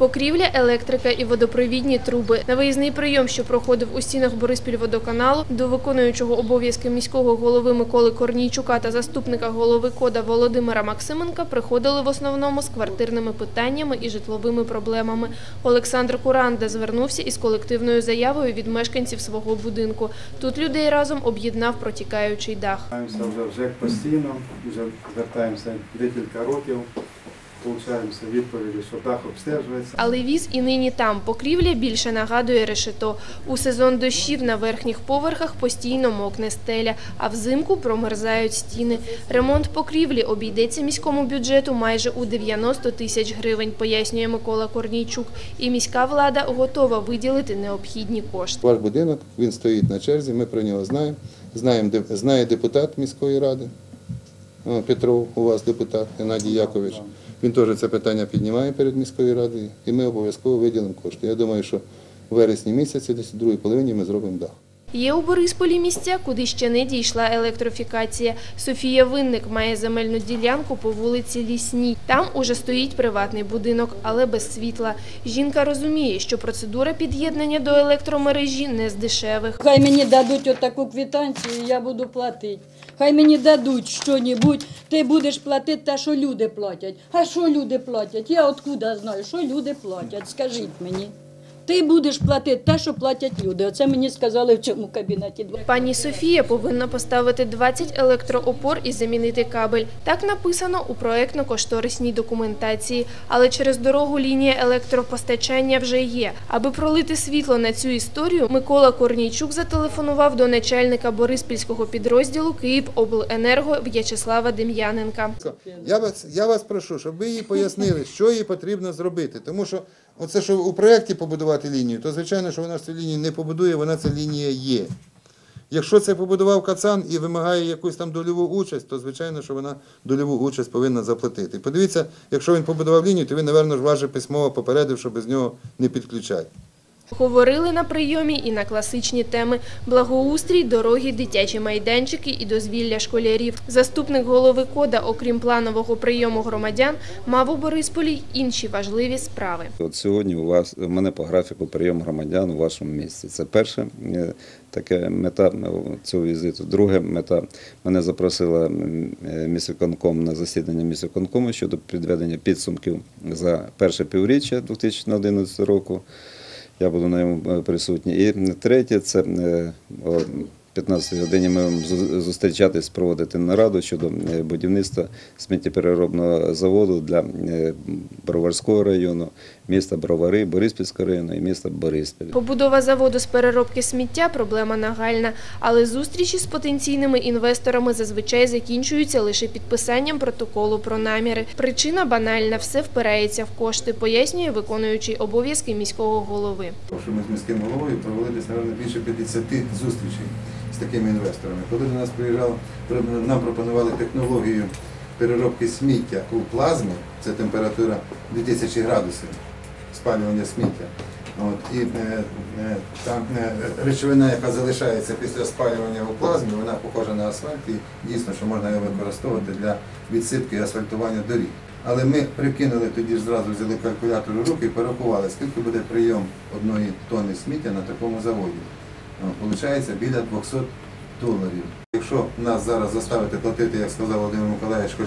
Покрівля, електрика і водопровідні труби. На виїзний прийом, що проходив у стінах Бориспільводоканалу, до виконуючого обов'язки міського голови Миколи Корнійчука та заступника голови кода Володимира Максименка приходили в основному з квартирними питаннями і житловими проблемами. Олександр Куранда звернувся із колективною заявою від мешканців свого будинку. Тут людей разом об'єднав протікаючий дах. Вже в постійно, вже звертаємося декілька років, получаємося відповіді, що дах обстежується. Але віз і нині там. Покрівля більше нагадує решето. У сезон дощів на верхніх поверхах постійно мокне стеля, а взимку промерзають стіни. Ремонт покрівлі обійдеться міському бюджету майже у 90 тисяч гривень, пояснює Микола Корнійчук. І міська влада готова виділити необхідні кошти. Ваш будинок, він стоїть на черзі, ми про нього знаємо. Знаємо, де- знає депутат міської ради, Петров, у вас депутат Геннадій Якович. Він теж це питання піднімає перед міською радою, і ми обов'язково виділимо кошти. Я думаю, що в вересні місяці, десь у другій половині, ми зробимо дах. Є у Борисполі місця, куди ще не дійшла електрифікація. Софія Винник має земельну ділянку по вулиці Лісній. Там уже стоїть приватний будинок, але без світла. Жінка розуміє, що процедура під'єднання до електромережі не з дешевих. Хай мені дадуть отаку квитанцію, і я буду платити. Хай мені дадуть що-небудь, ти будеш платити те, що люди платять. А що люди платять? Я откуда знаю, що люди платять? Скажіть мені. Ти будеш платити те, що платять люди. Оце мені сказали в цьому кабінеті. Пані Софія повинна поставити 20 електроопор і замінити кабель. Так написано у проектно-кошторисній документації. Але через дорогу лінія електропостачання вже є. Аби пролити світло на цю історію, Микола Корнійчук зателефонував до начальника Бориспільського підрозділу «Київобленерго» В'ячеслава Дем'яненка. Я вас, я вас прошу, щоб ви їй пояснили, що їй потрібно зробити. Тому що оце, що у проєкті побудувати лінію, то звичайно, що вона ж цю лінію не побудує, вона ця лінія є. Якщо це побудував Кацан і вимагає якусь там дольову участь, то звичайно, що вона дольову участь повинна заплатити. Подивіться, якщо він побудував лінію, то він, напевно, ж вас письмово попередив, що без нього не підключать. Говорили на прийомі і на класичні теми – благоустрій, дороги, дитячі майданчики і дозвілля школярів. Заступник голови КОДА, окрім планового прийому громадян, мав у Борисполі інші важливі справи. От сьогодні у вас у мене по графіку прийом громадян у вашому місті. Це перша е, така мета цього візиту. Друга мета мене запросила е, міськвиконком на засідання міськвиконкому щодо підведення підсумків за перше півріччя 2011 року. Я буду на ньому е, присутній. І третє це е, 15 годині ми будемо зустрічатись, проводити нараду щодо е, будівництва сміттєпереробного заводу для е, Броварського району, міста Бровари, Бориспільського району і міста Бориспіль. Побудова заводу з переробки сміття – проблема нагальна, але зустрічі з потенційними інвесторами зазвичай закінчуються лише підписанням протоколу про наміри. Причина банальна – все впирається в кошти, пояснює виконуючий обов'язки міського голови. Ми з міським головою провели десь, більше 50 зустрічей з такими інвесторами. Коли до нас приїжджав, нам пропонували технологію переробки сміття у плазмі, це температура 2000 градусів спалювання сміття. От, і е, е, там е, речовина, яка залишається після спалювання у плазмі, вона похожа на асфальт і дійсно, що можна її використовувати для відсипки і асфальтування доріг. Але ми прикинули тоді ж зразу взяли калькулятор у руки і порахували, скільки буде прийом одної тонни сміття на такому заводі. Ну, Получається біля 200 доларів. Якщо нас зараз заставити платити, як сказав Володимир Миколаївич, хоч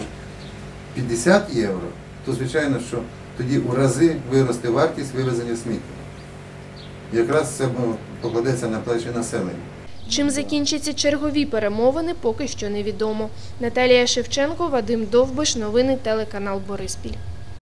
50 євро, то звичайно, що тоді у рази виросте вартість вивезення сміття. Якраз це ну, покладеться на плечі населення. Чим закінчаться чергові перемовини, поки що невідомо. Наталія Шевченко, Вадим Довбиш, новини телеканал Бориспіль.